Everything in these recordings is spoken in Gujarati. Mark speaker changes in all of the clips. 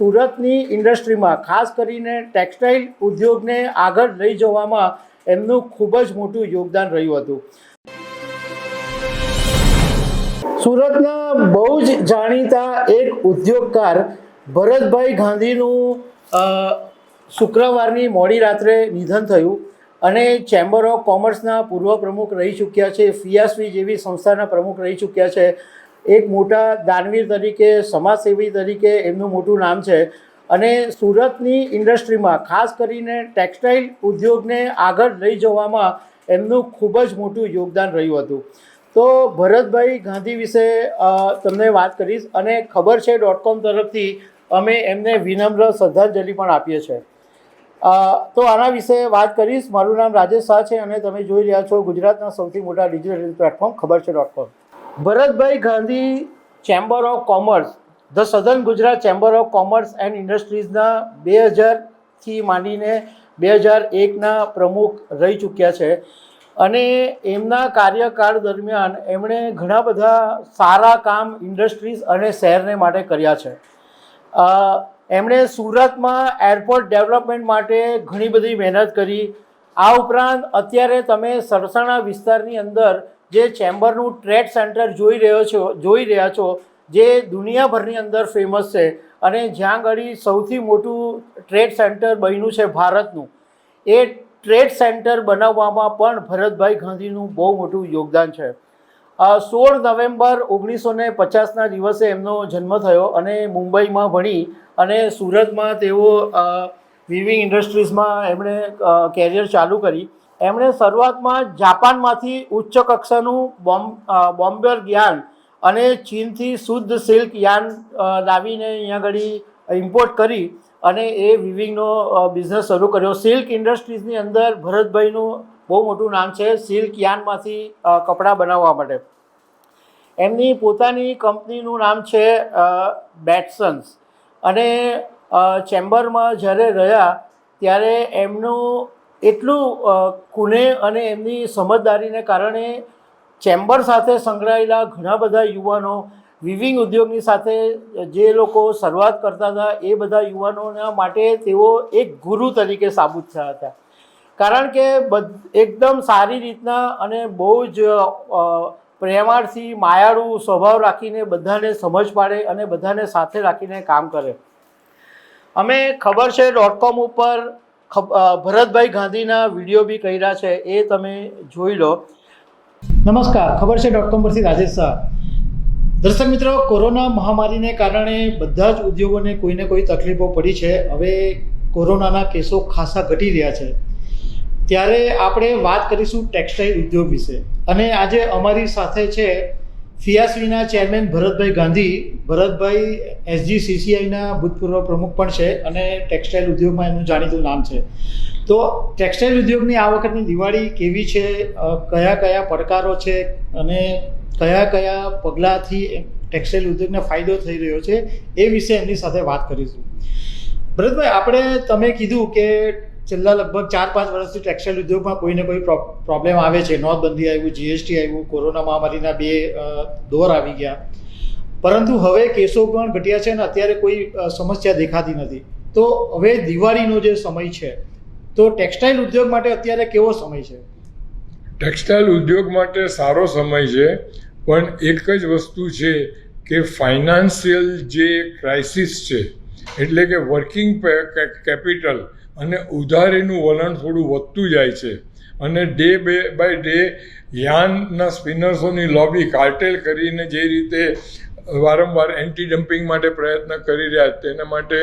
Speaker 1: સુરતની ઇન્ડસ્ટ્રીમાં, ખાસ કરીને ટેક્સટાઇલ ઉદ્યોગને આગળ લઈ જવામાં એમનું ખૂબ જ મોટું યોગદાન રહ્યું હતું. સુરતના બહુ જ જાણીતા એક ઉદ્યોગકાર ભરતભાઈ ગાંધીનું શુક્રવારની મોડી રાત્રે નિધન થયું અને ચેમ્બર ઓફ કોમર્સના પૂર્વ પ્રમુખ રહી ચૂક્યા છે, ફિયાસવી જેવી સંસ્થાના પ્રમુખ રહી ચૂક્યા છે. એક મોટા દાનવીર તરીકે, સમાજસેવી તરીકે એમનું મોટું નામ છે. અને સુરતની ઇન્ડસ્ટ્રીમાં, ખાસ કરીને ટેક્સટાઇલ ઉદ્યોગને આગળ લઈ જવામાં એમનું ખૂબ જ મોટું યોગદાન રહ્યું હતું. તો ભરતભાઈ ગાંધી વિશે તમને વાત કરીશ અને ખબર છે. ડોટ કોમ તરફથી અમે એમને વિનમ્ર શ્રદ્ધાંજલિ પણ આપીએ છીએ. તો આના વિશે વાત કરીશ. મારું નામ રાજેશ શાહ છે અને તમે જોઈ રહ્યા છો ગુજરાતના સૌથી મોટા ડિજિટલ પ્લેટફોર્મ ખબર છે. Dot com Bharatbhai Gandhi chamber of commerce the southern Gujarat chamber of commerce and ઇન્ડસ્ટ્રીઝના બે હજારથી માંડીને બે હજાર એકના પ્રમુખ રહી ચૂક્યા છે. અને એમના કાર્યકાળ દરમિયાન એમણે ઘણા બધા સારા કામ ઇન્ડસ્ટ્રીઝ અને શહેરને માટે કર્યા છે. એમણે સુરતમાં એરપોર્ટ ડેવલપમેન્ટ માટે ઘણી બધી મહેનત કરી. આ ઉપરાંત અત્યારે તમે સરસાણા વિસ્તારની અંદર જે ચેમ્બરનું ટ્રેડ સેન્ટર જોઈ રહ્યો છો, જોઈ રહ્યા છો, જે દુનિયાભરની અંદર ફેમસ છે અને જ્યાં આગળ સૌથી મોટું ટ્રેડ સેન્ટર બન્યું છે ભારતનું. એ ટ્રેડ સેન્ટર બનાવવામાં પણ ભરતભાઈ ગાંધીનું બહુ મોટું યોગદાન છે. સોળ નવેમ્બર ઓગણીસો ને પચાસના દિવસે એમનો જન્મ થયો અને મુંબઈમાં ભણી અને સુરતમાં તેઓ વિવિંગ ઇન્ડસ્ટ્રીઝમાં એમણે કેરિયર ચાલુ કરી. એમણે શરૂઆતમાં જાપાનમાંથી ઉચ્ચ કક્ષાનું બોમ્બ બોમ્બર જ્ઞાન અને ચીનથી શુદ્ધ સિલ્ક યાન લાવીને અહીંયા આગળ ઇમ્પોર્ટ કરી અને એ વિવિંગનો બિઝનેસ શરૂ કર્યો. સિલ્ક ઇન્ડસ્ટ્રીઝની અંદર ભરતભાઈનું બહુ મોટું નામ છે સિલ્ક યાનમાંથી કપડાં બનાવવા માટે. એમની પોતાની કંપનીનું નામ છે બેટસન્સ અને ચેમ્બરમાં જ્યારે રહ્યા ત્યારે એમનું એટલું કુને અને એમની સમજદારીને કારણે ચેમ્બર સાથે સંકળાયેલા ઘણા બધા યુવાનો, વિવિંગ ઉદ્યોગની સાથે જે લોકો શરૂઆત કરતા હતા, એ બધા યુવાનોના માટે તેઓ એક ગુરુ તરીકે સાબુત થયા હતા. કારણ કે એકદમ સારી રીતના અને બહુ જ પ્રેમાળથી માયાળુ સ્વભાવ રાખીને બધાને સમજ પાડે અને બધાને સાથે રાખીને કામ કરે. અમે ખબર છે ડોટ કોમ ઉપર ભરતભાઈ ગાંધીના વીડિયો બી કર્યા છે, એ તમે જોઈ લો. નમસ્કાર, ખબર છે ડોટ કોમ પરથી રાજેશ શાહ દર્શક મિત્રો, કોરોના મહામારીને કારણે બધા જ ઉદ્યોગોને કોઈને કોઈ તકલીફો પડી છે. હવે કોરોનાના કેસો ખાસા ઘટી રહ્યા છે. ત્યારે આપણે વાત કરીશું ટેક્સટાઇલ ઉદ્યોગ વિશે. અને આજે અમારી સાથે છે ફિયાસવીના ચેરમેન ભરતભાઈ ગાંધી, ભરતભાઈ એસજીસીસીઆઈના ભૂતપૂર્વ પ્રમુખ પણ છે અને ટેક્સટાઇલ ઉદ્યોગમાં એમનું જાણીતું નામ છે. તો ટેક્સટાઇલ ઉદ્યોગની આ વખતની દિવાળી કેવી છે? કયા કયા પડકારો છે? અને કયા કયા પગલાંથી ટેક્સટાઇલ ઉદ્યોગને ફાયદો થઈ રહ્યો છે? એ વિશે એમની સાથે વાત કરીશું. ભરતભાઈ, આપણે તમે કીધું કે છેલ્લા લગભગ ચાર પાંચ વર્ષથી ટેક્સટાઇલ ઉદ્યોગમાં કોઈને કોઈ પ્રોબ્લેમ આવે છે, નોટબંધી આવ્યું જીએસટી આવ્યું કોરોના મહામારીના બે દોર આવી ગયા. પરંતુ હવે કેસો પણ ઘટ્યા છે અને અત્યારે કોઈ સમસ્યા દેખાતી નથી. તો હવે દિવાળીનો જે સમય છે, તો ટેક્સટાઇલ ઉદ્યોગ માટે અત્યારે કેવો સમય છે?
Speaker 2: ટેક્સટાઇલ ઉદ્યોગ માટે સારો સમય છે, પણ એક જ વસ્તુ છે કે ફાઇનાન્શિયલ જે ક્રાઇસિસ છે, એટલે કે વર્કિંગ કેપિટલ અને ઉધારીનું વલણ થોડું વધતું જાય છે. અને ડે બે બાય ડે યાનના સ્પિનર્સોની લોબી કાર્ટેલ કરીને જે રીતે વારંવાર એન્ટી ડમ્પિંગ માટે પ્રયત્ન કરી રહ્યા, તેના માટે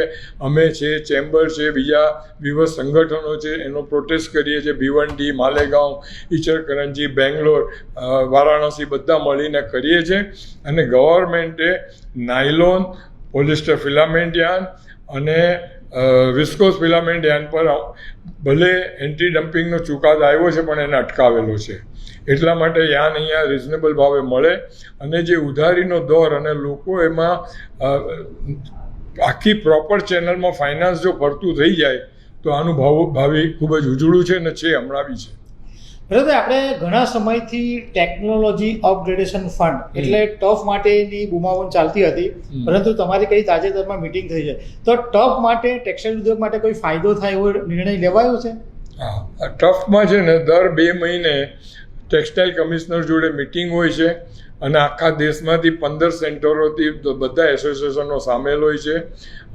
Speaker 2: અમે છે, ચેમ્બર છે, બીજા વિવિધ સંગઠનો છે, એનો પ્રોટેસ્ટ કરીએ છીએ. ભિવંડી, માલેગાંવ ઈચરકરંજી બેંગ્લોર વારાણસી બધા મળીને કરીએ છીએ. અને ગવર્મેન્ટે નાયલોન પોલિસ્ટર ફિલામેન્ટ યાન અને વિસ્કોસ ફિલામેન્ટ એન પર ભલે એન્ટી ડમ્પિંગનો ચુકાદો આવ્યો છે, પણ એને અટકાવેલો છે. એટલા માટે યાન અહીંયા રિઝનેબલ ભાવે મળે અને જે ઉધારીનો દોર અને લોકો એમાં આખી પ્રોપર ચેનલમાં ફાઇનાન્સ જો ફરતું થઈ જાય, તો આનું ભાવ, ભાવિ ખૂબ જ ઉજળું છે અને છે હમણાં બી છે.
Speaker 1: બરાબર આપણે ઘણા સમયથી ટેકનોલોજી અપગ્રેડેશન ફંડ એટલે ટફ માટેની બુમાબુમ ચાલતી હતી પરંતુ તમારી કઈ તાજેતરમાં મિટિંગ થઈ છે. તો ટફ માટે ટેક્સટાઇલ ઉદ્યોગ માટે કોઈ ફાયદો થાય એવો નિર્ણય લેવાયો છે?
Speaker 2: ટફમાં છે ને દર બે મહિને ટેક્સટાઇલ કમિશનર જોડે મિટિંગ હોય છે અને આખા દેશમાંથી પંદર સેન્ટરોથી બધા એસોસિએશનો સામેલ હોય છે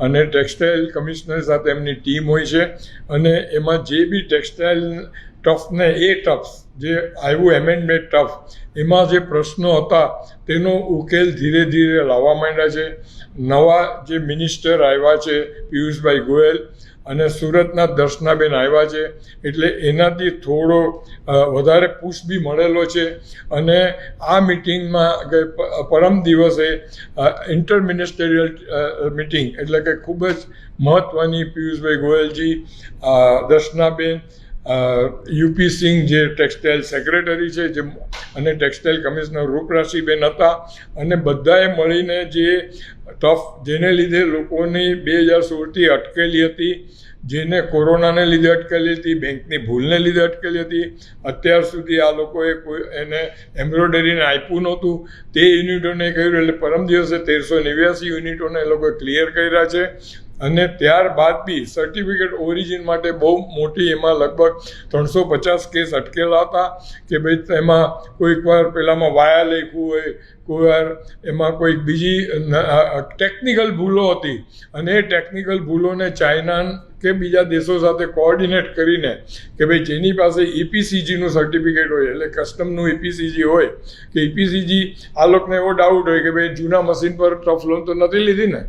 Speaker 2: અને ટેક્સટાઇલ કમિશનર સાથે એમની ટીમ હોય છે અને એમાં જે બી ટેક્સટાઇલ ટફને એ ટફ, જે આવ્યું એમેન્ડમેન્ટ ટફ, એમાં જે પ્રશ્નો હતા તેનો ઉકેલ ધીરે ધીરે લાવવા માંડ્યા છે. નવા જે મિનિસ્ટર આવ્યા છે, પિયુષભાઈ ગોયલ અને સુરતના દર્શનાબેન આવ્યા છે, એટલે એનાથી થોડો વધારે પુશ બી મળેલો છે. અને આ મિટિંગમાં પરમ દિવસે ઇન્ટર મિનિસ્ટરિયલ મિટિંગ, એટલે કે ખૂબ જ મહત્ત્વની પિયુષભાઈ ગોયલજી દર્શનાબેન યુપી સિંઘ જે ટેક્સટાઇલ સેક્રેટરી છે, જે અને ટેક્સટાઇલ કમિશનર રૂપરાશીબેન હતા, અને બધાએ મળીને જે ટફ જેને લીધે લોકોની બે હજાર સોળથી અટકેલી હતી, જેને કોરોનાને લીધે અટકેલી હતી, બેંકની ભૂલને લીધે અટકેલી હતી, અત્યાર સુધી આ લોકોએ કોઈ એને એમ્બ્રોઇડરીને આપ્યું નહોતું. તે યુનિટોને કહ્યું, એટલે પરમ દિવસે તેરસો નેવ્યાસી યુનિટોને એ લોકોએ ક્લિયર કર્યા છે. અને ત્યારબાદ બી સર્ટિફિકેટ ઓરિજિન માટે બહુ મોટી એમાં લગભગ ત્રણસો પચાસ કેસ અટકેલા હતા કે ભાઈ એમાં કોઈક વાર પેલામાં વાયા લખ્યું હોય, કોઈ વાર એમાં કોઈક બીજી ટેકનિકલ ભૂલો હતી અને એ ટેકનિકલ ભૂલોને ચાઇના કે બીજા દેશો સાથે કોઓર્ડિનેટ કરીને કે ભાઈ જેની પાસે ઇપીસીજીનું સર્ટિફિકેટ હોય, એટલે કસ્ટમનું ઇપીસીજી હોય, કે ઈપીસીજી આ લોકોને એવો ડાઉટ હોય કે ભાઈ જૂના મશીન પર ટફ લોન તો નથી લીધી ને?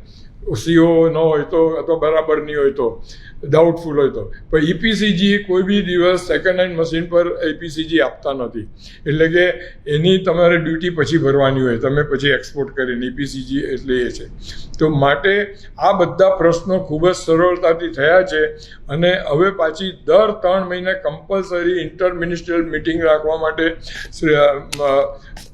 Speaker 2: સીઓ ન હોય તો અથવા બરાબર નહીં હોય તો. ડાઉટફુલ હોય તો. પણ ઈપીસીજી કોઈ બી દિવસ સેકન્ડ હેન્ડ મશીન પર એપીસીજી આપતા નથી. એટલે કે એની તમારે ડ્યુટી પછી ભરવાની હોય. તમે પછી એક્સપોર્ટ કરીને ઈપીસીજી એટલે એ છે તો માટે આ બધા પ્રશ્નો ખૂબ જ સરળતાથી થયા છે. અને હવે પાછી દર ત્રણ મહિને કમ્પલસરી ઇન્ટર મિનિસ્ટ્રીયલ મિટિંગ રાખવા માટે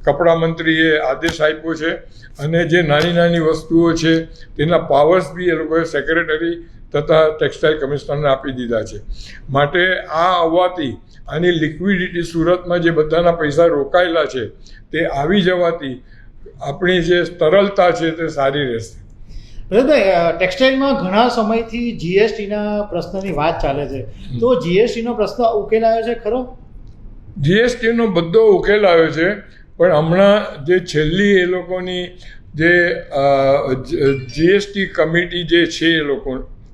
Speaker 2: કપડાં મંત્રીએ આદેશ આપ્યો છે. અને જે નાની નાની વસ્તુઓ છે, તેના પાવર્સ બી એ લોકોએ સેક્રેટરી તથા ટેક્સટાઇલ કમિશનરને આપી દીધા છે. માટે આ આવવાથી આની લિક્વિડિટી સુરતમાં જે બધાના પૈસા રોકાયેલા છે તે આવી જવાથી આપણી જે તરલતા છે તે સારી રહેશે.
Speaker 1: ભરતભાઈ ટેક્સટાઇલમાં ઘણા સમયથી જીએસટીના પ્રશ્નની વાત ચાલે છે. તો જીએસટીનો પ્રશ્ન ઉકેલાયો છે ખરો?
Speaker 2: જીએસટીનો બધો ઉકેલ આવ્યો છે પણ હમણાં જે છેલ્લી એ લોકોની જે જીએસટી કમિટી જે છે એ લોકો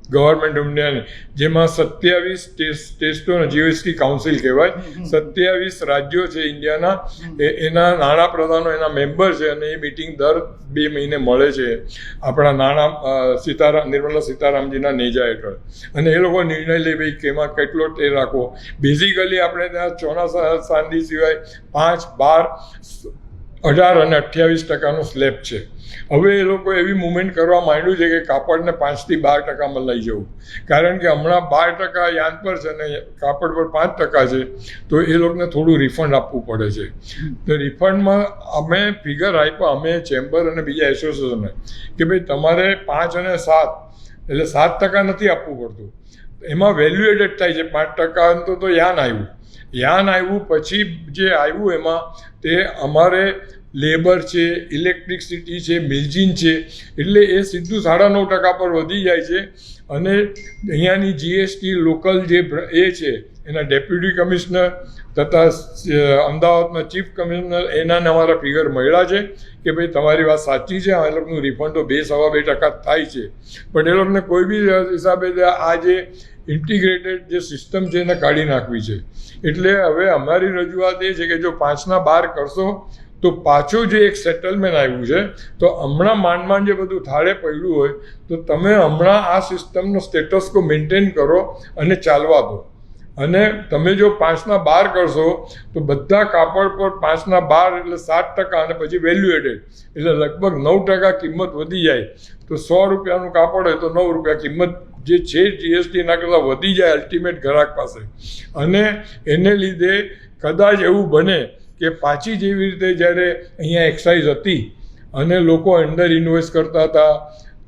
Speaker 2: ગવર્મેન્ટ ઓફ ઇન્ડિયાની જેમાં સત્યાવીસ ટેસ્ટો જીએસટી કાઉન્સિલ કહેવાય. સત્યાવીસ રાજ્યો છે ઇન્ડિયાના. એ એના નાણાં પ્રધાનો એના મેમ્બર છે અને એ મિટિંગ દર બે મહિને મળે છે. આપણા નાણાં સીતારામ નિર્મલા સીતારામજીના નેજા હેઠળ. અને એ લોકો નિર્ણય લે ભાઈ કે એમાં કેટલો તે રાખવો બેઝિકલી આપણે ત્યાં ચોના સાંધી સિવાય પાંચ બાર અઢાર અને અઠ્યાવીસ ટકાનો સ્લેબ છે. હવે એ લોકો એવી મુવમેન્ટ કરવા માંડ્યું છે કે કાપડને પાંચથી બાર ટકામાં લઈ જવું. કારણ કે હમણાં બાર ટકા યાન પર છે ને કાપડ પર પાંચ ટકા છે, તો એ લોકોને થોડું રિફંડ આપવું પડે છે. તો રિફંડમાં અમે ફિગર આપ્યા, અમે ચેમ્બર અને બીજા એસોસિએશને કે ભાઈ તમારે પાંચ અને સાત, એટલે સાત ટકા નથી આપવું પડતું. એમાં વેલ્યુએટેડ થાય છે. પાંચ ટકા તો યાન આવ્યું. યાન આવ્યું પછી જે આવ્યું એમાં તે અમારે લેબર છે, ઇલેક્ટ્રિસિટી છે મિલજીન છે, એટલે એ સીધું સાડા નવ ટકા પર વધી જાય છે. અને અહીંયાની જીએસટી લોકલ જે એ છે એના ડેપ્યુટી કમિશનર તથા અમદાવાદમાં ચીફ કમિશનર, એનાને અમારા ફિગર મળ્યા છે કે ભાઈ તમારી વાત સાચી છે, આ લોકોનું રિફંડ તો બે સવા બે ટકા થાય છે. પણ એ લોકોને કોઈ બી હિસાબે આ જે ઇન્ટિગ્રેટેડ જે સિસ્ટમ છે એને કાઢી નાખવી છે. એટલે હવે અમારી રજૂઆત એ છે કે જો પાંચના બાર કરશો, તો પાછું જે એક સેટલમેન્ટ આવ્યું છે, તો હમણાં માંડ જે બધું થાળે પડ્યું હોય, તો તમે હમણાં આ સિસ્ટમનો સ્ટેટસ કો મેન્ટેન કરો અને ચાલવા દો. અને તમે જો પાંચના બાર કરશો, તો બધા કાપડ પર પાંચના બાર એટલે સાત ટકા અને પછી વેલ્યુએટેડ એટલે લગભગ નવ ટકા કિંમત વધી જાય. તો સો રૂપિયાનું કાપડ હોય તો નવ રૂપિયા કિંમત જે છે જીએસટીના કરતાં વધી જાય અલ્ટિમેટ ગ્રાહક પાસે. અને એને લીધે કદાચ એવું બને કે પાછી જેવી રીતે જ્યારે અહીંયા એક્સાઇઝ હતી અને લોકો અંડર ઇન્વેસ્ટ કરતા હતા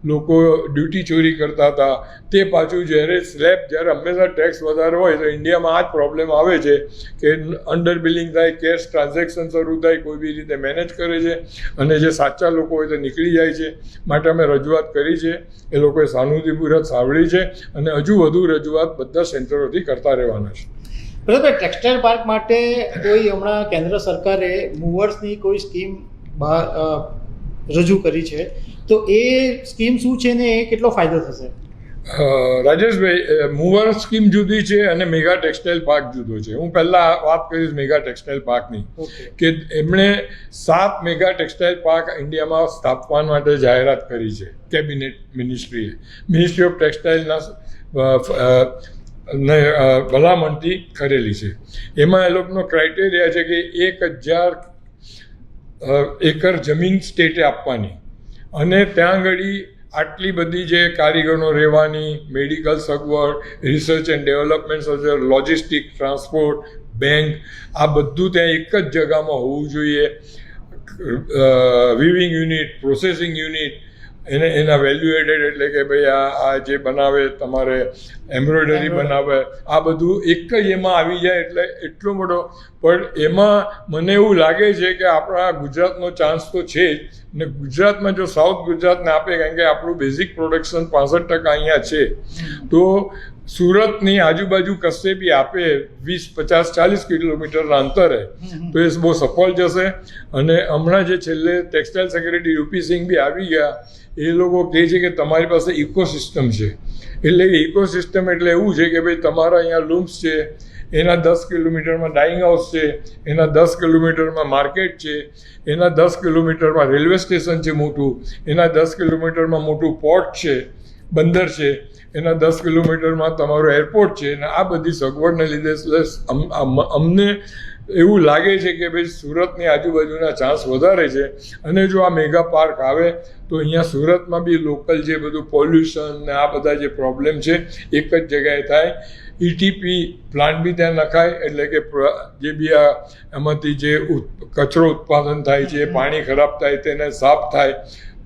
Speaker 2: લોકો ડ્યુટી ચોરી કરતા હતા. તે પાછું જ્યારે સ્લેબ જ્યારે હંમેશા ટેક્સ વધારે હોય તો ઇન્ડિયામાં આ જ પ્રોબ્લેમ આવે છે કે અંડર બિલિંગ થાય કેશ ટ્રાન્ઝેક્શન શરૂ થાય, કોઈ બી રીતે મેનેજ કરે છે અને જે સાચા લોકો હોય તો નીકળી જાય છે. માટે અમે રજૂઆત કરી છે. એ લોકોએ સહાનુભૂતિપૂર્વક સાંભળી છે અને હજુ વધુ રજૂઆત બધા સેન્ટરોથી કરતા રહેવાના છે.
Speaker 3: બરાબર ટેક્સટાઇલ પાર્ક માટે કોઈ હમણાં કેન્દ્ર સરકારે મૂવર્સની કોઈ સ્કીમ રજૂ કરી છે. તો એ સ્કીમ શું છે ને એ કેટલો ફાયદો થશે?
Speaker 2: રાજેશભાઈ મૂવર સ્કીમ જુદી છે અને મેગા ટેક્સટાઇલ પાર્ક જુદો છે. હું પહેલાં વાત કરીશ મેગા ટેક્સટાઇલ પાર્કની. કે એમણે સાત મેગા ટેક્સટાઇલ પાર્ક ઇન્ડિયામાં સ્થાપવા માટે જાહેરાત કરી છે. કેબિનેટ મિનિસ્ટ્રીએ. મિનિસ્ટ્રી ઓફ ટેક્સટાઇલના ભલામણથી કરેલી છે. એમાં એ લોકોનો ક્રાઇટેરિયા છે કે એક હજાર એકર જમીન સ્ટેટે આપવાની. અને ત્યાં આગળ આટલી બધી જે કારીગરો રહેવાની, મેડિકલ સગવડ, રિસર્ચ એન્ડ ડેવલપમેન્ટ સગવડ લોજિસ્ટિક, ટ્રાન્સપોર્ટ, બેંક, આ બધું ત્યાં એક જ જગામાં હોવું જોઈએ. વિવિંગ યુનિટ, પ્રોસેસિંગ યુનિટ એને એના વેલ્યુએટેડ એટલે કે ભાઈ આ આ જે બનાવે તમારે એમ્બ્રોઇડરી બનાવે આ બધું એક જ એમાં આવી જાય એટલે એટલો મોટો. પણ એમાં મને એવું લાગે છે કે આપણા ગુજરાતનો ચાન્સ તો છે જ. ને ગુજરાતમાં જો સાઉથ ગુજરાતને આપે કારણ કે આપણું બેઝિક પ્રોડક્શન પાસઠ ટકા અહીંયા છે. તો સુરતની આજુબાજુ કશે બી આપે વીસ પચાસ ચાલીસ કિલોમીટરના અંતરે તો એ બહુ સફળ જશે. અને હમણાં જે છેલ્લે ટેક્સટાઇલ સેક્રેટરી યુપી સિંહ બી આવી ગયા એ લોકો કહે છે કે તમારી પાસે ઇકોસિસ્ટમ છે. એટલે ઇકોસિસ્ટમ એટલે એવું છે કે ભાઈ તમારા અહીંયા લૂમ્સ છે, એના દસ કિલોમીટરમાં ડાઇંગ હાઉસ છે, એના દસ કિલોમીટરમાં માર્કેટ છે, એના દસ કિલોમીટરમાં રેલવે સ્ટેશન છે મોટું, એના દસ કિલોમીટરમાં મોટું પોર્ટ છે, બંદર છે, એના દસ કિલોમીટરમાં તમારો એરપોર્ટ છે, અને આ બધી સગવડને લીધે અમ- અમ- અમને એવું લાગે છે કે ભાઈ સુરતની આજુબાજુના ચાન્સ વધારે છે. અને જો આ મેગા પાર્ક આવે, તો અહીંયા સુરતમાં બી લોકલ જે બધું પોલ્યુશન ને આ બધા જે પ્રોબ્લેમ છે, એક જ જગ્યાએ થાય. ઈટીપી પ્લાન્ટ બી ત્યાં નખાય, એટલે કે જે બી આ એમાંથી જે કચરો ઉત્પાદન થાય છે, પાણી ખરાબ થાય, તેને સાફ થાય.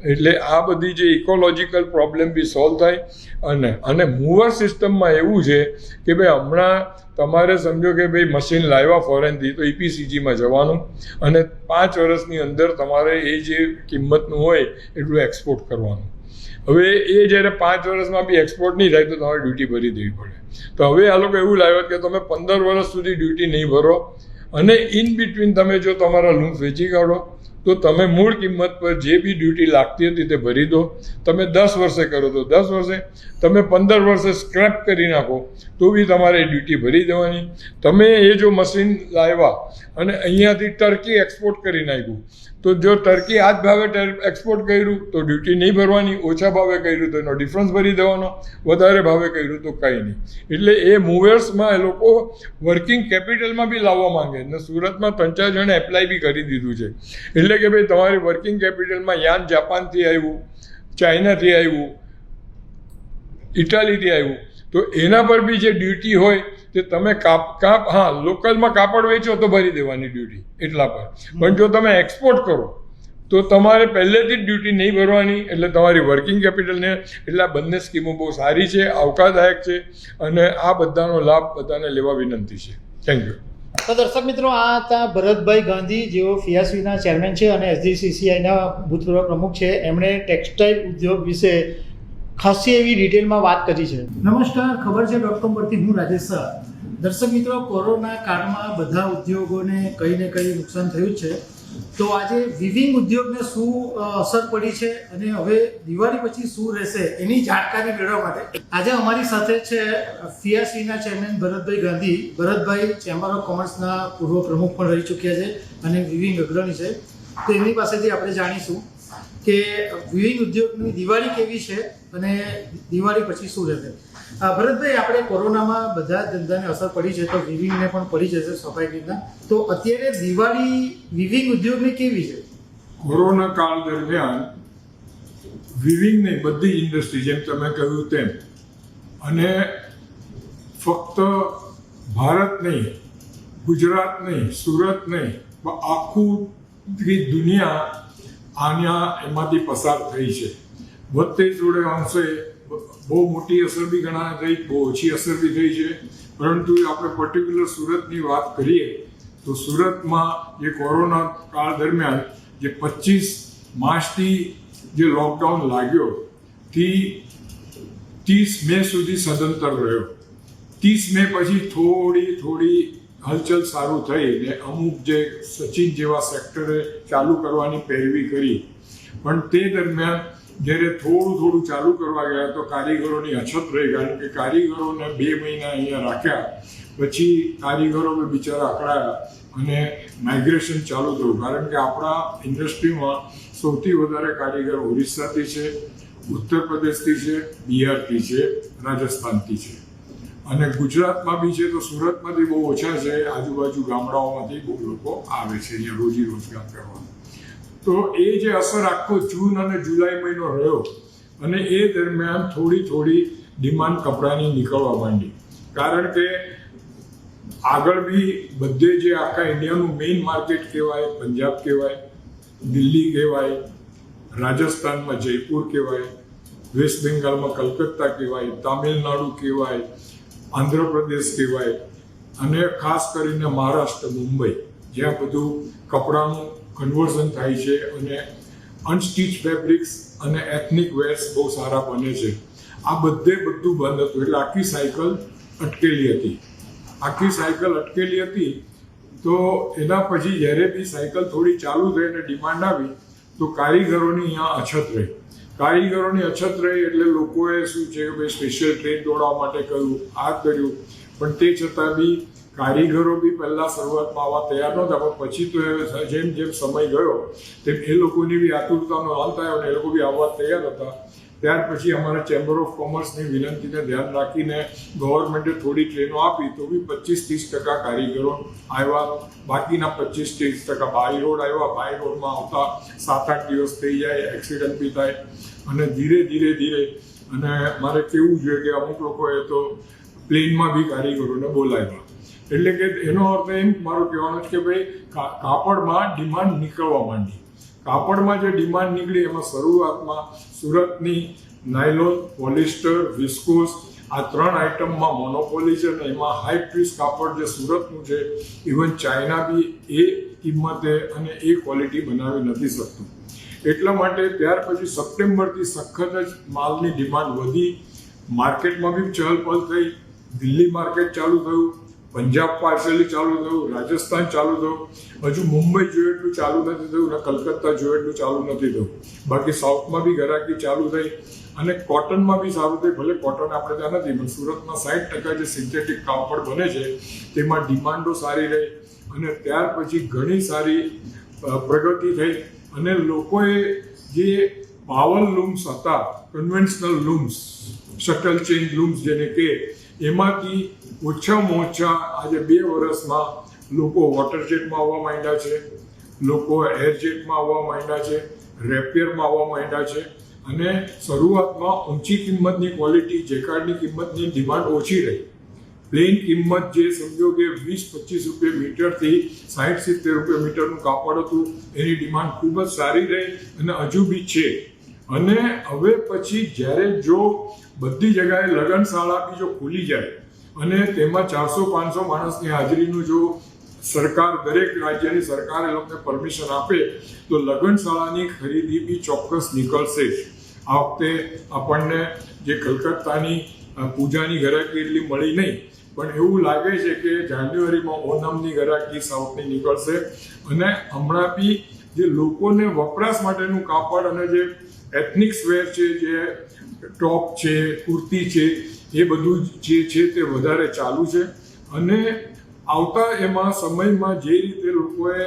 Speaker 2: એટલે આ બધી જે ઇકોલોજીકલ પ્રોબ્લેમ બી સોલ્વ થાય. અને અને મૂવર સિસ્ટમમાં એવું છે કે ભાઈ હમણાં તમારે સમજો કે ભાઈ મશીન લાવ્યા ફોરેનથી તો ઇપીસીજીમાં જવાનું અને પાંચ વર્ષની અંદર તમારે એ જે કિંમતનું હોય એટલું એક્સપોર્ટ કરવાનું. હવે એ જ્યારે પાંચ વર્ષમાં બી એક્સપોર્ટ નહીં થાય તો તમારે ડ્યુટી ભરી દેવી પડે. તો હવે આ લોકો એવું લાવ્યા કે તમે પંદર વર્ષ સુધી ડ્યુટી નહીં ભરો અને ઇન બિટવીન તમે જો તમારા લૂમ્સ વેચી કાઢો તો તમે મૂળ કિંમત પર જે બી ડ્યુટી લાગતી હતી તે ભરી દો. તમે દસ વર્ષે કરો તો દસ વર્ષે. તમે પંદર વર્ષે સ્ક્રેપ કરી નાખો, તો બી તમારે ડ્યુટી ભરી દેવાની. તમે એ જો મશીન લાવ્યા અને અહીંયાથી ટર્કી એક્સપોર્ટ કરી નાખ્યું. તો જો ટર્કી આ જ ભાવે એક્સપોર્ટ કર્યું, તો ડ્યુટી નહીં ભરવાની, ઓછા ભાવે કર્યું, તો એનો ડિફરન્સ ભરી દેવાનો, વધારે ભાવે કર્યું, તો કંઈ નહીં. એટલે એ મૂવર્સમાં એ લોકો વર્કિંગ કેપિટલમાં બી લાવવા માંગે અને સુરતમાં ત્રણ ચાર જણે એપ્લાય બી કરી દીધું છે. એટલે કે ભાઈ તમારી વર્કિંગ કેપિટલમાં યાન જાપાનથી આવ્યું ચાઇનાથી આવ્યું ઇટાલીથી આવ્યું તો એના પર બી જે ડ્યુટી હોય તે તમે કાપ કાપ, હા લોકલમાં કાપડ વેચો તો ભરી દેવાની ડ્યુટી એટલા પર. પણ જો તમે એક્સપોર્ટ કરો, તો તમારે પહેલેથી જ ડ્યુટી નહીં ભરવાની, એટલે તમારી વર્કિંગ કેપિટલને એટલે આ બંને સ્કીમો બહુ સારી છે, આવકારદાયક છે, અને આ બધાનો લાભ બધાને લેવા વિનંતી છે. થેન્ક યુ
Speaker 3: તો દર્શક મિત્રો, આ હતા ભરતભાઈ ગાંધી, જેઓ ફિયાસીના ચેરમેન છે અને એસજીસીસીઆઈના ભૂતપૂર્વ પ્રમુખ છે. એમણે ટેક્સટાઇલ ઉદ્યોગ વિશે ખાસી એવી ડિટેલમાં વાત કરી છે. નમસ્કાર, ખબર છે ડોટ કોમ પરથી હું રાજેશ શાહ દર્શક મિત્રો, કોરોના કાળમાં બધા ઉદ્યોગોને કંઈ ને કંઈ નુકસાન થયું છે. તો આજે વિવિંગ ઉદ્યોગને શું અસર પડી છે અને હવે દિવાળી પછી શું રહેશે એની જાણકારી મેળવવા માટે. આજે અમારી સાથે છે ફિયાસીના chairman Bharatbhai Gandhi. Bharatbhai chamber of કોમર્સના પૂર્વ પ્રમુખ પણ રહી ચૂક્યા છે અને વિવિંગ અગ્રણી છે. તો એમની પાસેથી આપણે જાણીશું કે વિવિંગ ઉદ્યોગની દિવાળી કેવી છે અને દિવાળી પછી શું રહેશે? ભરતભાઈ, આપણે કોરોનામાં બધા ધંધાને અસર પડી છે, તો વિવિંગને પણ પડી જશે સ્વાભાવિક રીતના તો અત્યારે દિવાળી વિવિંગ ઉદ્યોગની કેવી છે?
Speaker 2: કોરોના કાળ દરમિયાન વિવિંગની બધી ઇન્ડસ્ટ્રી, જેમ તમે કહ્યું તેમ, અને ફક્ત ભારત નહીં, ગુજરાત નહીં, સુરત નહીં આખું દુનિયા આના એમાંથી પસાર થઈ છે. વધતે જોડે અંશે બહુ મોટી અસર બી ઘણા થઈ બહુ ઓછી અસર બી થઈ છે. પરંતુ આપણે પર્ટિક્યુલર સુરતની વાત કરીએ, તો સુરતમાં જે કોરોના કાળ દરમિયાન જે પચીસ માર્ચથી જે લોકડાઉન લાગ્યો, થી ત્રીસ મે સુધી સદંતર રહ્યો. ત્રીસ મે પછી થોડી થોડી હલચલ સારું થઈ ને અમુક જે સચિન જેવા સેક્ટરે ચાલુ કરવાની પહેરવી કરી. પણ તે દરમિયાન જ્યારે થોડું થોડું ચાલુ કરવા ગયા તો કારીગરોની અછત રહી. કારણ કે કારીગરોને બે મહિના અહીંયા રાખ્યા. પછી કારીગરો બિચારા અકળાયા અને માઇગ્રેશન ચાલુ થયું. કારણ કે આપણા ઇન્ડસ્ટ્રીમાં સૌથી વધારે કારીગરો ઓરિસ્સાથી છે ઉત્તર પ્રદેશથી છે, બિહારથી છે, રાજસ્થાનથી છે. અને ગુજરાતમાં બી છે તો સુરતમાંથી બહુ ઓછા છે. આજુબાજુ ગામડાઓમાંથી બહુ લોકો આવે છે અહીંયા રોજી રોજગાર કરવા તો એ જે અસર આખો જૂન અને જુલાઈ મહિનો રહ્યો અને એ દરમિયાન થોડી થોડી ડિમાન્ડ કપડાની નીકળવા માંડી. કારણ કે આગળ બી બધે જે આખા ઇન્ડિયાનું મેઇન માર્કેટ કહેવાય, પંજાબ કહેવાય, દિલ્હી કહેવાય, રાજસ્થાનમાં જયપુર કહેવાય, વેસ્ટ બેંગાલમાં કલકત્તા કહેવાય, તામિલનાડુ કહેવાય આંધ્રપ્રદેશ કહેવાય અને ખાસ કરીને મહારાષ્ટ્ર, મુંબઈ, જ્યાં બધું કપડાનું કન્વર્ઝન થાય છે અને અનસ્ટીચ ફેબ્રિક્સ અને એથનિક વેર્સ બહુ સારા બને છે. આ બધે બધું બંધ હતું, એટલે આખી સાયકલ અટકેલી હતી. આખી સાયકલ અટકેલી હતી તો એના પછી જ્યારે બી સાયકલ થોડી ચાલુ થઈ અને ડિમાન્ડ આવી, તો કારીગરોની અહીંયા અછત રહી. કારીગરોની અછત રહી એટલે લોકોએ શું છે કે ભાઈ સ્પેશિયલ ટ્રેન દોડવા માટે કહ્યું આ કર્યું પણ તે છતાં બી કારીગરો બી પહેલા શરૂઆતમાં આવવા તૈયાર નહોતા, પણ પછી તો જેમ જેમ સમય ગયો, તેમ એ લોકોની બી આતુરતાનો અંત આવ્યો અને એ લોકો બી આવવા તૈયાર હતા. ત્યાર પછી અમારા ચેમ્બર ઓફ કોમર્સની વિનંતીને ધ્યાન રાખીને ગવર્મેન્ટે થોડી ટ્રેનો આપી તો બી પચીસ ત્રીસ ટકા કારીગરો આવ્યા. બાકીના પચીસ ત્રીસ ટકા બાય રોડ આવ્યા. બાય રોડમાં આવતા સાત આઠ દિવસ થઈ જાય એક્સિડન્ટ બી થાય. અને ધીરે ધીરે ધીરે અને મારે કેવું જોઈએ કે અમુક લોકોએ તો પ્લેનમાં બી કારીગરોને બોલાવ્યા. એટલે કે એનો અર્થ એમ મારો કહેવાનો છે કે ભાઈ કાપડમાં ડિમાન્ડ નીકળવા માંડી. કાપડમાં જે ડિમાન્ડ નીકળી એમાં શરૂઆતમાં સુરતની નાયલોન પોલિસ્ટર વિસ્કોસ, આ ત્રણ આઇટમમાં મોનોપોલી છે અને એમાં હાઈ પીસ કાપડ જે સુરતનું છે, ઇવન ચાઇના બી એ કિંમતે અને એ ક્વોલિટી બનાવી નથી શકતું. એટલા માટે ત્યાર પછી સપ્ટેમ્બરથી સખત જ માલની ડિમાન્ડ વધી. માર્કેટમાં બી ચહલપહલ થઈ. દિલ્હી માર્કેટ ચાલુ થયું. પંજાબ પાર્સલી ચાલુ થયું, રાજસ્થાન ચાલુ થયું. હજુ મુંબઈ એટલું ચાલુ નથી થયું ને કલકત્તા એટલું ચાલુ નથી થયું. બાકી સાઉથમાં બી ગરાકી ચાલુ થઈ અને કોટનમાં બી સારું થઈ, ભલે કોટન આપણે ત્યાં નથી, પણ સુરતમાં સાઠ ટકા જે સિન્થેટિક કાપડ બને છે, તેમાં ડિમાન્ડો સારી રહી અને ત્યાર પછી ઘણી સારી પ્રગતિ થઈ અને લોકોએ જે પાવર લૂમ્સ હતા conventional looms shuttle chain looms જેને કે એમાંથી ઓછામાં ઓછા આજે બે વર્ષમાં લોકો વોટર જેટમાં આવવા માંડ્યા છે, લોકો એરજેટમાં આવવા માંડ્યા છે રેપિયરમાં આવવા માંડ્યા છે અને શરૂઆતમાં ઊંચી કિંમતની ક્વોલિટી જેકાર્ડની કિંમતની ડિમાન્ડ ઓછી રહી. પ્લેન કિંમત જે સમજો કે વીસ, પચીસ રૂપિયા મીટરથી સાઠ સિત્તેર રૂપિયા મીટરનું કાપડ હતું, એની ડિમાન્ડ ખૂબ જ સારી રહી અને હજુ બી છે. અને હવે પછી જ્યારે જો બધી જગાએ લગ્નશાળા બી જો ખુલી જાય અને તેમાં ચારસો પાંચસો માણસની હાજરીનું જો સરકાર, દરેક રાજ્યની સરકાર એ લોકોને પરમિશન આપે, તો લગ્નશાળાની ખરીદી બી ચોક્કસ નીકળશે જ. આ વખતે આપણને જે કલકત્તાની પૂજાની ગરાકી એટલી મળી નહીં, પણ એવું લાગે છે કે જાન્યુઆરીમાં ઓનમની ગરાકી સાઉથની નીકળશે અને હમણાં બી જે લોકોને વપરાશ માટેનું કાપડ અને જે એથનિક્સ વેર છે, જે ટોપ છે, કુર્તી છે, એ બધું જે છે તે વધારે ચાલુ છે. અને આવતા એમાં સમયમાં જે રીતે લોકોએ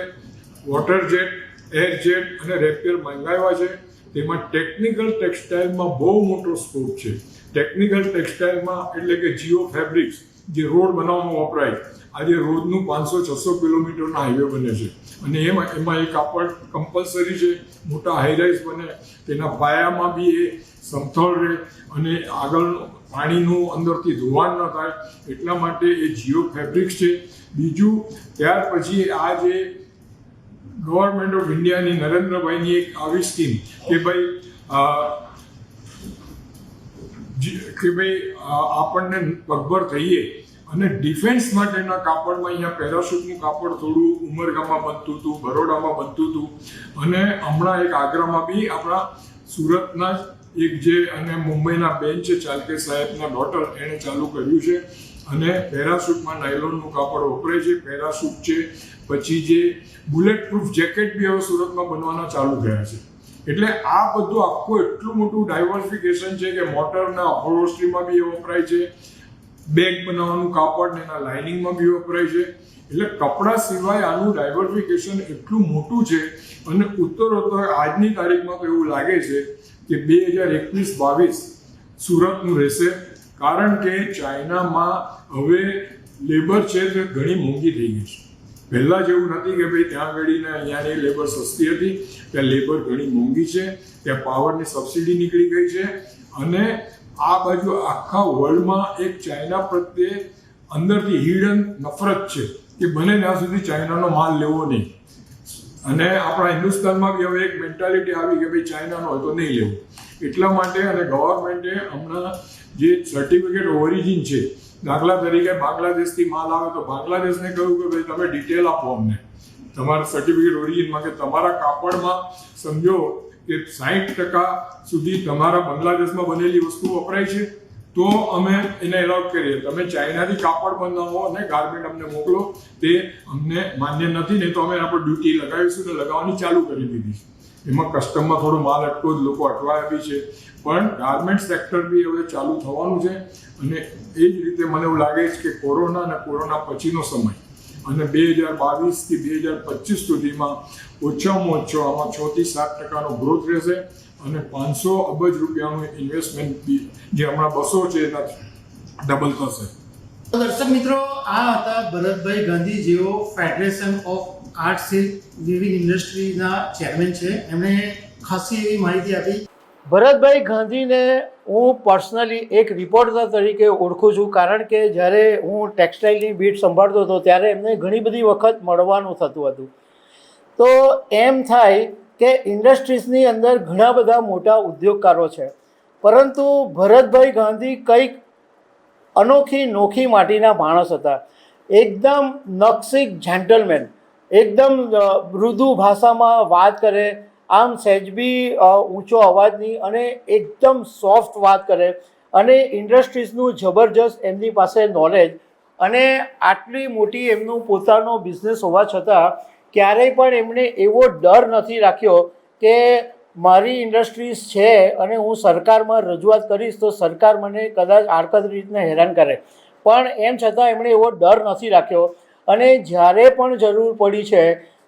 Speaker 2: વોટર જેટ એર જેટ અને રેપિયર મંગાવ્યા છે, તેમાં ટેકનિકલ ટેક્સટાઇલમાં બહુ મોટો સ્કોપ છે. ટેકનિકલ ટેક્સટાઇલમાં એટલે કે જીઓ ફેબ્રિક્સ જે રોડ બનાવવામાં વપરાય, આજે રોજનું પાંચસો, છસો કિલોમીટરના હાઈવે બને છે. અને એમાં એમાં એ કાપડ કમ્પલસરી છે, મોટા હાઈરાઇઝ બને, તેના પાયામાં બી એ સમથળ રહે અને આગળ પાણીનું અંદરથી ધોવાણ ન થાય, એટલા માટે એ જીઓ ફેબ્રિક્સ છે. બીજું, ત્યાર પછી આ જે ગવર્મેન્ટ ઓફ ઇન્ડિયાની નરેન્દ્રભાઈની એક આવી સ્કીમ કે ભાઈ કે ભાઈ આપણને પગભર થઈએ અને ડિફેન્સ માટેના કાપડમાં અહીંયા પેરાશૂટનું કાપડ થોડું ઉમરગામાં બનતું હતું, બરોડામાં બનતું હતું. અને હમણાં એક આગ્રામાં બી આપણા સુરતના એક જે અને મુંબઈના બેન છે, ચાલકે સાહેબના ડોટર, એણે ચાલુ કર્યું છે. અને પેરાશૂટમાં નાયલોનનું કાપડ વપરાય છે. પેરાશૂટ છે, પછી જે બુલેટ પ્રૂફ જેકેટ બી હવે સુરતમાં બનવાના ચાલુ થયા છે. એટલે આ બધું આખું એટલું મોટું ડાયવર્સિફિકેશન છે કે મોટરના અપહોલોસ્ટ્રીમાં બી એ વપરાય છે. બેગ બનાવવાનું કાપડ ને એના લાઇનિંગમાં બી વપરાય છે. એટલે કપડાં સિવાય આનું ડાયવર્સિફિકેશન એટલું મોટું છે અને ઉત્તરોત્તર આજની તારીખમાં તો એવું લાગે છે કે બે હજાર એકવીસ બાવીસ સુરતનું રહેશે, કારણ કે ચાઇનામાં હવે લેબર છે તે ઘણી મોંઘી થઈ ગઈ છે. પહેલાં જેવું નથી કે ભાઈ ત્યાં આગળીને અહીંયાની લેબર સસ્તી હતી, ત્યાં લેબર ઘણી મોંઘી છે, ત્યાં પાવરની સબસિડી નીકળી ગઈ છે, અને આ બાજુ આખા વર્લ્ડમાં એક ચાઇના પ્રત્યે અંદરથી હિડન નફરત છે કે બને ત્યાં સુધી ચાઇનાનો માલ લેવો નહીં. અને આપણા હિન્દુસ્તાનમાં બી હવે એક મેન્ટાલિટી આવી કે ભાઈ ચાઇનાનો હોય તો નહીં લેવું. એટલા માટે અને ગવર્મેન્ટે હમણાં જે સર્ટિફિકેટ ઓરિજિન છે, દાખલા તરીકે બાંગ્લાદેશથી માલ આવે તો બાંગ્લાદેશને કહ્યું કે ભાઈ તમે ડિટેલ આપો અમને. તમારા સર્ટિફિકેટ ઓરિજિનમાં કે તમારા કાપડમાં સમજો કે સાહીઠ ટકા સુધી તમારા બાંગ્લાદેશમાં બનેલી વસ્તુ વપરાય છે. તો અમે એને એલાઉડ કરીએ. તમે ચાઇનાથી કાપડ બનાવો અને ગાર્મેન્ટ અમને મોકલો, તે અમને માન્ય નથી ને તો અમે એના પર ડ્યુટી લગાવીશું ને લગાવવાની ચાલુ કરી દીધી છે. એમાં કસ્ટમમાં થોડો માલ અટકો જ, લોકો અટવાયા બી છે. પણ ગાર્મેન્ટ સેક્ટર બી હવે ચાલુ થવાનું છે અને એ જ રીતે મને એવું લાગે છે કે કોરોના અને કોરોના પછીનો સમય અને બે હજાર બાવીસથી બે હજાર પચીસ સુધીમાં ઓછામાં ઓછો આમાં છ થી સાત ટકાનો ગ્રોથ રહેશે. અને પાંચસો અબજ રૂપિયાનું ઇન્વેસ્ટમેન્ટ બી જે હમણાં બસો છે એના ડબલ થશે.
Speaker 1: તો દર્શક મિત્રો આ હતા ભરતભાઈ ગાંધી જેઓ ફેડરેશન ઓફ આર્ટ સિલ્ક વિવિધ ઇન્ડસ્ટ્રીના ચેરમેન છે. એમણે ખાસી એવી માહિતી આપી. ભરતભાઈ ગાંધીને હું પર્સનલી એક રિપોર્ટર તરીકે ઓળખું છું કારણ કે જ્યારે હું ટેક્સટાઇલની બીટ સંભાળતો હતો ત્યારે એમને ઘણી બધી વખત મળવાનું થતું હતું. તો એમ થાય કે ઇન્ડસ્ટ્રીઝની અંદર ઘણા બધા મોટા ઉદ્યોગકારો છે. પરંતુ ભરતભાઈ ગાંધી કંઈક અનોખી નોખી માટીના માણસ હતા. એકદમ નક્સિક જેન્ટલમેન એકદમ મૃદુ ભાષામાં વાત કરે, આમ સહેજબી ઊંચો અવાજની અને એકદમ સોફ્ટ વાત કરે અને ઇન્ડસ્ટ્રીઝનું જબરજસ્ત એમની પાસે નોલેજ અને આટલી મોટી એમનું પોતાનો બિઝનેસ હોવા છતાં ક્યારેય પણ એમણે એવો ડર નથી રાખ્યો કે મારી ઇન્ડસ્ટ્રીઝ છે અને હું સરકારમાં રજૂઆત કરીશ તો સરકાર મને કદાચ આડકત રીતને હેરાન કરે. પણ એમ છતાં એમણે એવો ડર નથી રાખ્યો. અને જ્યારે પણ જરૂર પડી છે,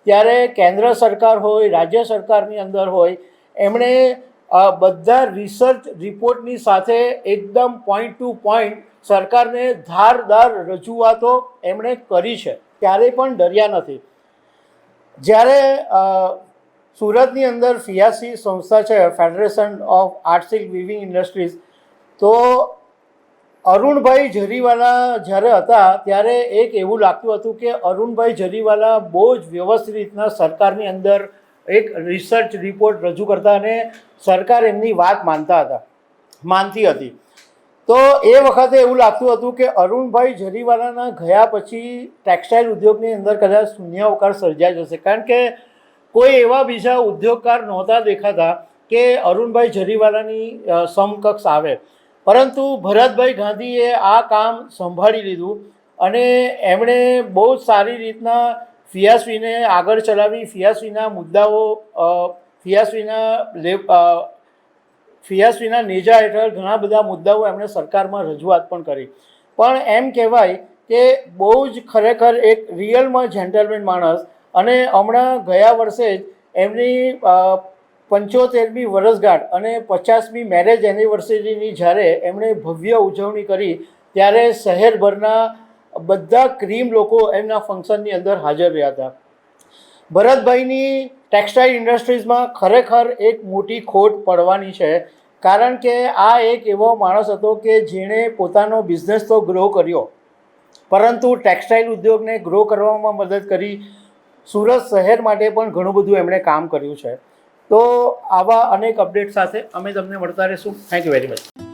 Speaker 1: ત્યારે કેન્દ્ર સરકાર હોય, રાજ્ય સરકારની અંદર હોય, એમણે બધા રિસર્ચ રિપોર્ટની સાથે એકદમ પોઈન્ટ ટુ પોઈન્ટ સરકારને ધારદાર રજૂઆતો એમણે કરી છે. ક્યારેય પણ ડર્યા નથી. જ્યારે સુરતની અંદર ફિયાસી સંસ્થા છે federation of art weaving industries તો અરુણભાઈ જરીવાલા જ્યારે હતા, ત્યારે એક એવું લાગતું હતું કે અરુણભાઈ જરીવાલા બહુ જ વ્યવસ્થિત રીતના સરકારની અંદર એક રિસર્ચ રિપોર્ટ રજૂ કરતા અને સરકાર એમની વાત માનતા હતા, માનતી હતી. તો એ વખતે એવું લાગતું હતું કે અરુણભાઈ જરીવાલાના ગયા પછી ટેક્સટાઇલ ઉદ્યોગની અંદર કદાચ શૂન્યાવકાશ સર્જાઈ જશે. કારણ કે કોઈ એવા બીજા ઉદ્યોગકાર નહોતા દેખાતા કે અરુણભાઈ જરીવાલાની સમકક્ષ આવે. પરંતુ ભરતભાઈ ગાંધીએ આ કામ સંભાળી લીધું અને એમણે બહુ જ સારી રીતના ફિયાસવીને આગળ ચલાવી. ફિયાસવીના મુદ્દાઓ ફિયાસવીના અ, નેજા હેઠળ ઘણા બધા મુદ્દાઓ એમણે સરકારમાં રજૂઆત પણ કરી. પણ એમ કહેવાય કે બહુ જ ખરેખર એક રિયલમાં જેન્ટલમેન માણસ અને હમણાં ગયા વર્ષે જ એમની પંચોતેરમી વરસગાંઠ અને પચાસમી મેરેજ એનિવર્સરીની જ્યારે એમણે ભવ્ય ઉજવણી કરી ત્યારે શહેરભરના બધા ક્રીમ લોકો એમના ફંક્શનની અંદર હાજર રહ્યા હતા. ભરતભાઈની ટેક્સટાઇલ ઇન્ડસ્ટ્રીઝમાં ખરેખર એક મોટી ખોટ પડવાની છે. કારણ કે આ એક એવો માણસ હતો કે જેણે પોતાનો બિઝનેસ તો ગ્રો કર્યો. પરંતુ ટેક્સટાઇલ ઉદ્યોગને ગ્રો કરવામાં મદદ કરી સુરત શહેર માટે પણ ઘણું બધું એમણે કામ કર્યું છે. તો આવા અનેક અપડેટ સાથે અમે તમને મળતા રહીશું. Thank you very much